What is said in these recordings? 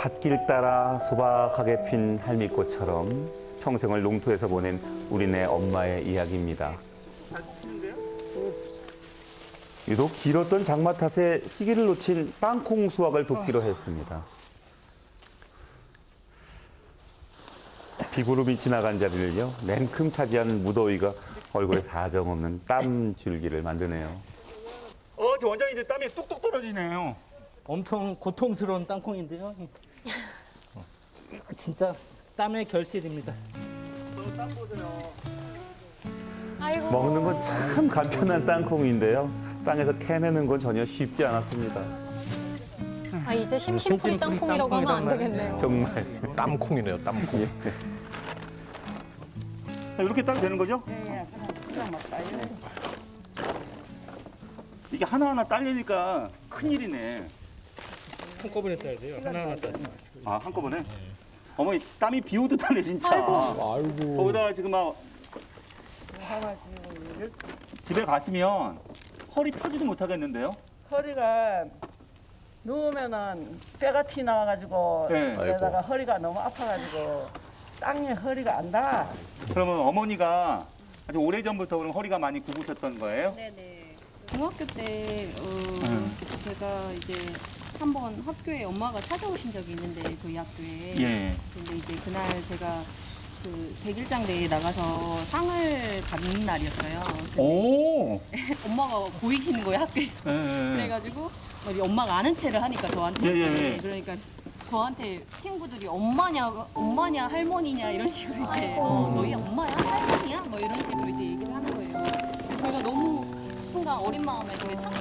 밭길 따라 소박하게 핀 할미꽃처럼 평생을 농토에서 보낸 우리네 엄마의 이야기입니다. 유독 길었던 장마 탓에 시기를 놓친 땅콩 수확을 돕기로 했습니다. 비구름이 지나간 자리를요 냉큼 차지하는 무더위가 얼굴에 사정없는 땀 줄기를 만드네요. 어, 저 원장님 땀이 뚝뚝 떨어지네요. 엄청 고통스러운 땅콩인데요. 어, 진짜 땀의 결실입니다. 아이고. 먹는 건 참 간편한 땅콩인데요. 땅에서 캐내는 건 전혀 쉽지 않았습니다. 아 이제 심심풀이 심심풀이 땅콩이라고 하면 안 되겠네요. 정말 땀콩이네요, 땀콩. 자, 이렇게 따면 되는 거죠? 예, 그냥 그냥 막 따요. 이게 하나하나 딸리니까 큰일이네. 한꺼번에 따야 돼요. 하나하나 따. 아, 한꺼번에? 어머니, 땀이 비 오듯 하네, 진짜. 아이고. 거기다가 지금 막 집에 가시면 허리 펴지도 못하겠는데요? 허리가 누우면은 뼈가 티 나와가지고 네. 그러다가 허리가 너무 아파가지고 땅에 허리가 안 닿아. 그러면 어머니가 아주 오래전부터 그럼 허리가 많이 굽으셨던 거예요? 네네. 중학교 때 어, 음. 제가 이제 한번 학교에 엄마가 찾아오신 적이 있는데 저희 학교에. 예. 근데 이제 그날 제가 그 백일장 대회에 나가서 상을 받는 날이었어요. 근데 오! 엄마가 보이시는 거예요 학교에서. 예, 예. 그래가지고 우리 엄마가 아는 체를 하니까 저한테 예, 예, 예. 그러니까 저한테 친구들이 엄마냐 엄마냐 할머니냐 이런 식으로 이제 어, 너희 엄마야 할머니야 뭐 이런 식으로 이제 얘기를 하는 거예요. 저희가 너무 순간 어린 마음에 되게 창피하다는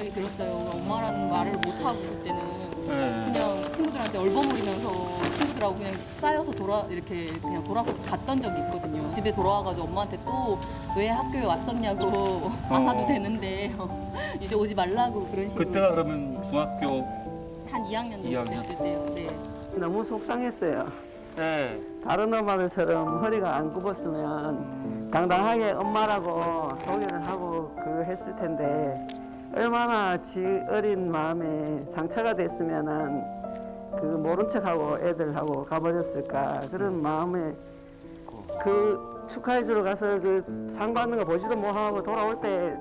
생각이 들었어요. 엄마라는 말을 못 하고 그때는 예. 그냥 친구들한테 얼버무리면서 친구들하고 그냥 쌓여서 돌아 이렇게 그냥 돌아가서 갔던 적이 있거든요. 집에 돌아와가지고 엄마한테 또 왜 학교에 왔었냐고 안 와도 되는데 이제 오지 말라고 그런 식으로 그때가 그러면 중학교 한 2학년 정도 이학년? 됐을 때요. 네. 너무 속상했어요. 때 다른 엄마들처럼 허리가 안 굽었으면 당당하게 엄마라고 소개를 하고 그거 했을 텐데 얼마나 지 어린 마음에 상처가 됐으면은 그 모른 척하고 애들하고 가버렸을까 그런 마음에 그 축하해 주러 가서 그 상 받는 거 보지도 못하고 돌아올 때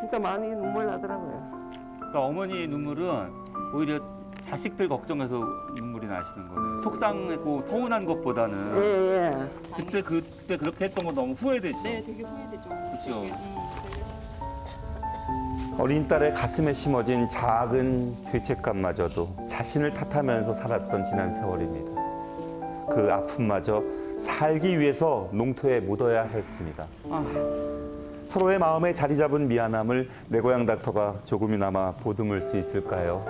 진짜 많이 눈물 나더라고요. 그러니까 어머니의 눈물은 오히려 자식들 걱정해서 눈물이 나시는 거예요. 속상하고 서운한 것보다는 예, 예. 그때 그때 그렇게 했던 건 너무 후회되죠. 네, 되게 후회되죠. 그쵸. 되게, 음, 어린 딸의 가슴에 심어진 작은 죄책감마저도 자신을 탓하면서 살았던 지난 세월입니다. 그 아픔마저 살기 위해서 농토에 묻어야 했습니다. 서로의 마음에 자리 잡은 미안함을 내 고향 닥터가 조금이나마 보듬을 수 있을까요?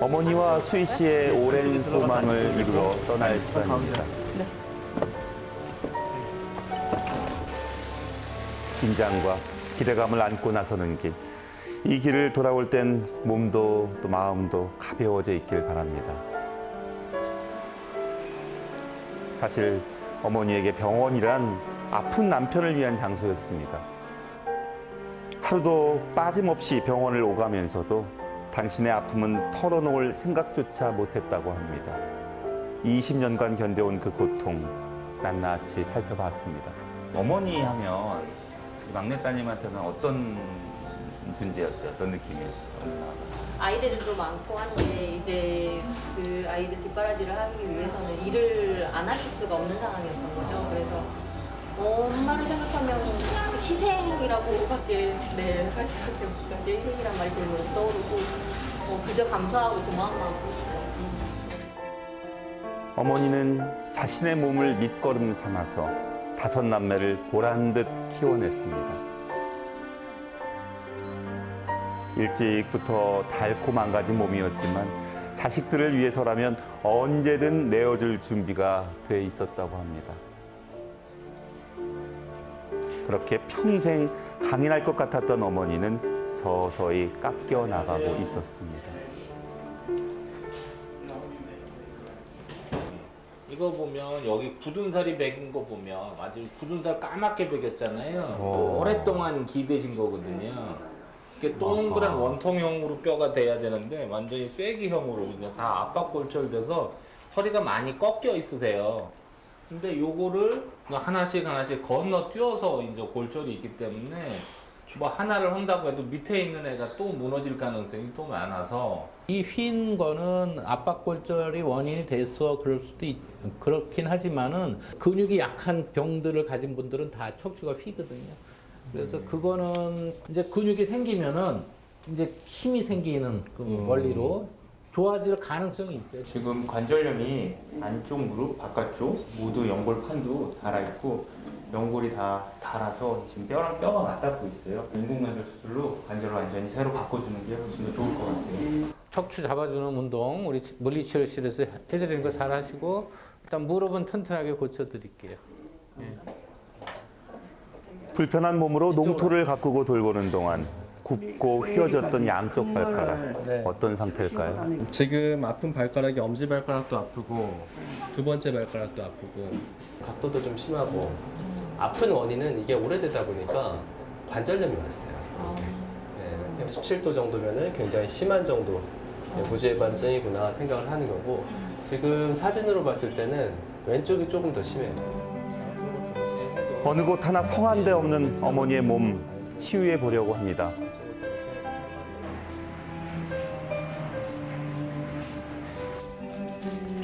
어머니와 수희 씨의 오랜 소망을 이루어 떠날 시간입니다. 긴장과 기대감을 안고 나서는 길. 이 길을 돌아올 땐 몸도 또 마음도 가벼워져 있길 바랍니다. 사실 어머니에게 병원이란 아픈 남편을 위한 장소였습니다. 하루도 빠짐없이 병원을 오가면서도 당신의 아픔은 털어놓을 생각조차 못했다고 합니다. 20년간 견뎌온 그 고통 낱낱이 살펴봤습니다. 어머니 하면 막내 따님한테는 어떤 존재였어요? 어떤 느낌이었어요? 아이들도 많고 한데 이제 그 아이들 뒷바라지를 하기 위해서는 일을 안 하실 수가 없는 상황이었던 거죠. 그래서 엄마를 생각하면 희생이라고밖에 네, 할 수밖에 없을 것 같아요. 희생이란 말이 제일 먼저 떠오르고 어, 그저 감사하고 고마움하고 어머니는 자신의 몸을 밑거름 삼아서 다섯 남매를 보란 듯 키워냈습니다. 일찍부터 닳고 망가진 몸이었지만 자식들을 위해서라면 언제든 내어줄 준비가 돼 있었다고 합니다. 그렇게 평생 강인할 것 같았던 어머니는 서서히 깎여 나가고 있었습니다. 이거 보면 여기 굳은 살이 배긴 거 보면 아주 굳은 살 까맣게 배겼잖아요. 오랫동안 기대신 거거든요. 이렇게 동그란 원통형으로 뼈가 돼야 되는데 완전히 쐐기형으로 이제 다 압박골절돼서 허리가 많이 꺾여 있으세요. 근데 요거를 그냥 하나씩 하나씩 건너 뛰어서 이제 골절이 있기 때문에 뭐 하나를 한다고 해도 밑에 있는 애가 또 무너질 가능성이 또 많아서 이 휜 거는 압박골절이 원인이 돼서 그럴 수도 있, 그렇긴 하지만은 근육이 약한 병들을 가진 분들은 다 척추가 휘거든요. 그래서 그거는 이제 근육이 생기면은 이제 힘이 생기는 그 원리로 좋아질 가능성이 있어요. 지금 관절염이 안쪽 무릎, 바깥쪽 모두 연골판도 닳아 있고 연골이 다 닳아서 지금 뼈랑 뼈가 맞닿고 있어요. 인공관절 수술로 관절을 완전히 새로 바꿔주는 게 훨씬 더 좋을 것 같아요. 척추 잡아주는 운동 우리 물리치료실에서 해드리는 거 잘 하시고 일단 무릎은 튼튼하게 고쳐드릴게요. 불편한 몸으로 농토를 가꾸고 돌보는 동안 굽고 휘어졌던 양쪽 발가락 어떤 상태일까요? 지금 아픈 발가락이 엄지 발가락도 아프고 두 번째 발가락도 아프고 각도도 좀 심하고 아픈 원인은 이게 오래되다 보니까 관절염이 왔어요. 네, 17도 정도면은 굉장히 심한 정도 무죄 반증이구나 생각을 하는 거고 지금 사진으로 봤을 때는 왼쪽이 조금 더 심해요. 어느 곳 하나 성한 데 없는 어머니의 몸 치유해 보려고 합니다.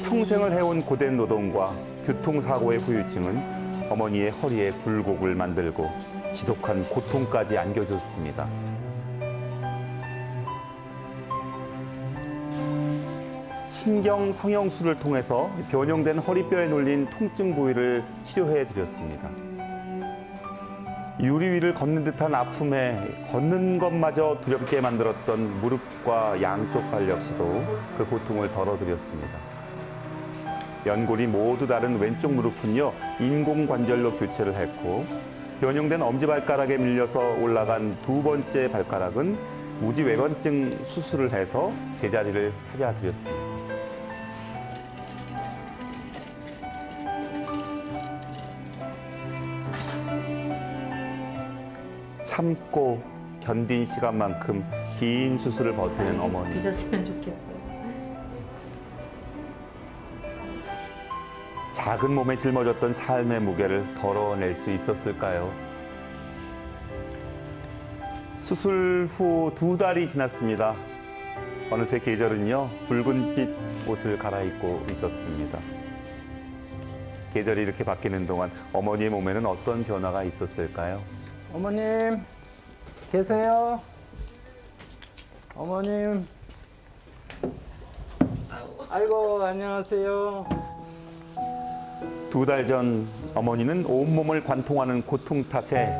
평생을 해온 고된 노동과 교통사고의 후유증은 어머니의 허리에 굴곡을 만들고 지독한 고통까지 안겨줬습니다. 신경 성형술을 통해서 변형된 허리뼈에 눌린 통증 부위를 치료해 드렸습니다. 유리 위를 걷는 듯한 아픔에 걷는 것마저 두렵게 만들었던 무릎과 양쪽 발 역시도 그 고통을 덜어드렸습니다. 연골이 모두 다른 왼쪽 무릎은요 인공관절로 교체를 했고 변형된 엄지발가락에 밀려서 올라간 두 번째 발가락은 우지외반증 수술을 해서 제자리를 찾아드렸습니다. 참고 견딘 시간만큼 긴 수술을 버티는 어머니. 잊었으면 좋겠다. 작은 몸에 짊어졌던 삶의 무게를 덜어낼 수 있었을까요? 수술 후 두 달이 지났습니다. 어느새 계절은요, 붉은빛 옷을 갈아입고 있었습니다. 계절이 이렇게 바뀌는 동안 어머니의 몸에는 어떤 변화가 있었을까요? 어머님 계세요? 어머님. 아이고 안녕하세요. 두 달 전 어머니는 온몸을 관통하는 고통 탓에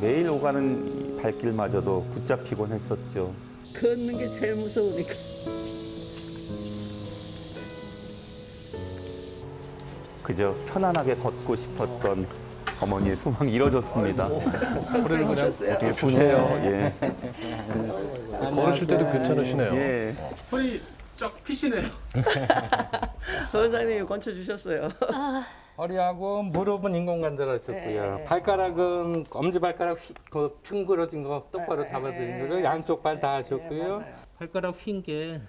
매일 오가는 이 발길마저도 붙잡히곤 했었죠. 걷는 게 제일 무서우니까. 그저 편안하게 걷고 싶었던 어머니의 소망이 이뤄졌습니다. 허리를 그냥 어떻게 보세요? 예. 걸으실 때도 괜찮으시네요. 예. 허리 쫙 피시네요. 원장님이 건쳐 주셨어요. 허리하고 무릎은 인공관절 하셨고요. 네. 발가락은 엄지발가락 휘, 그 둥그러진 거 똑바로 네, 잡아드린 네, 거죠. 양쪽 발다 네, 하셨고요. 발가락 휜 게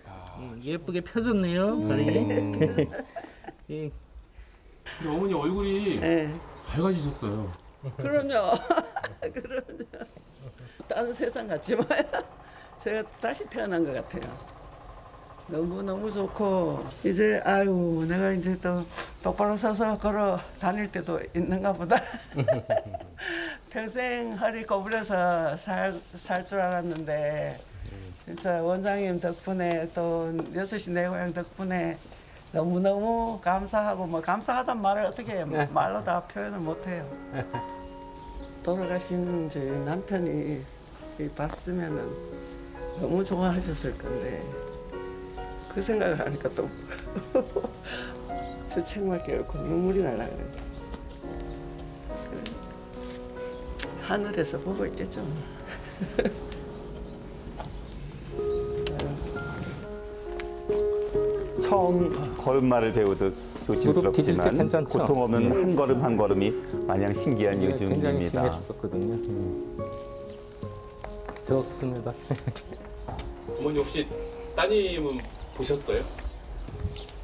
예쁘게 펴졌네요. 다리. 이 근데 어머니 얼굴이 네. 밝아지셨어요. 그럼요. 그럼요. 다른 세상 같지 마요. 제가 다시 태어난 것 같아요. 너무 너무 좋고 이제 아유 내가 이제 또 똑바로 서서 걸어 다닐 때도 있는가 보다. 평생 허리 꼬부려서 살 살 줄 알았는데 진짜 원장님 덕분에 또 여섯 시내 고향 덕분에 너무 너무 감사하고 뭐 감사하단 말을 어떻게 해요? 말로 다 표현을 못해요. 돌아가신 제 남편이 이 봤으면은 너무 좋아하셨을 건데 그 생각을 하니까 또 주책맞게 옳고 눈물이 날라 그래. 그래. 하늘에서 보고 있겠죠. 처음 걸음마를 배우듯 무릎 조심스럽지만 괜찮죠? 고통 없는 한 걸음 한 걸음이 마냥 신기한 굉장히 요즘입니다. 심해졌거든요. 좋습니다. 어머니 혹시 따님은 보셨어요?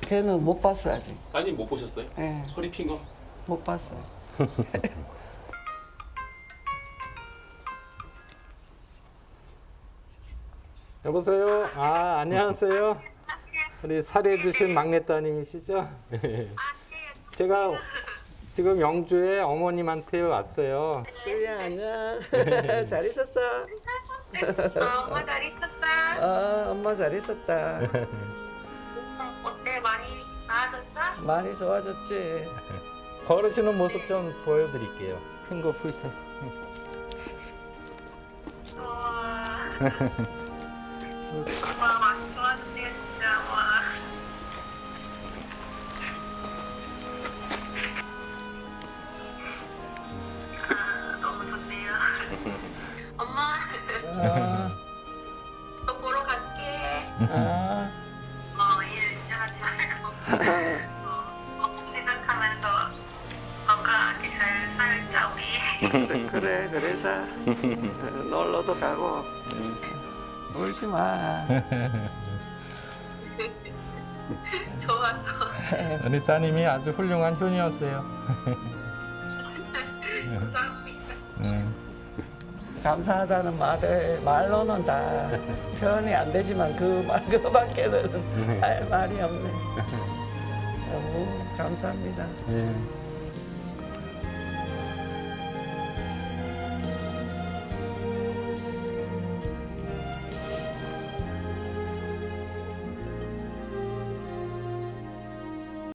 걔는 못 봤어 아직. 따님 못 보셨어요? 예, 허리 핀 거? 못 봤어. 여보세요. 아 안녕하세요. 우리 살해 주신 막내 따님이시죠? 제가 지금 영주에 어머님한테 왔어요. 수야 안녕. 잘 있었어? 엄마 잘 있었어? 어, 엄마 잘 있었다. 어때 많이 나아졌어? 많이 좋아졌지. 걸으시는 모습 좀 보여드릴게요. 핑거 풀 때. 우와 와 많이 좋아졌네요 진짜 아, 또 보러 갈게. 아, 어일 잘 잘하고. 또 엄마 생각하면서 건강하게 잘 살자 우리. 그래 그래서 어, 놀러도 가고. 울지 마. 좋아서. 우리 따님이 아주 훌륭한 효녀였어요. 감사하다는 말을 말로는 다 표현이 안 되지만 그 말 그밖에는 할 말이 없네. 너무 감사합니다. 예.